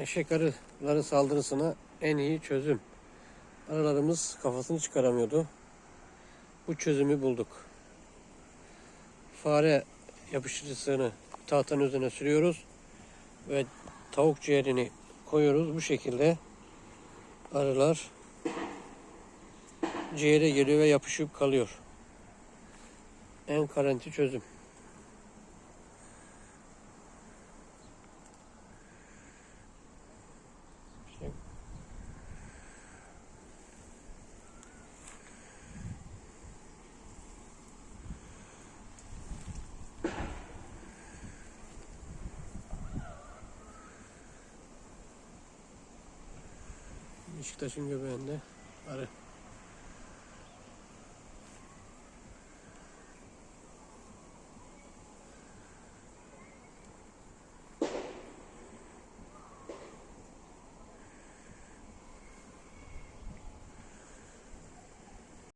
eşek arıları saldırısına en iyi çözüm. Arılarımız kafasını çıkaramıyordu. Bu çözümü bulduk. Fare yapıştırıcısını tahtanın üzerine sürüyoruz ve tavuk ciğerini koyuyoruz. Bu şekilde arılar ciğere geliyor ve yapışıp kalıyor. En garanti çözüm. Beşiktaş'ın göbeğinde arı.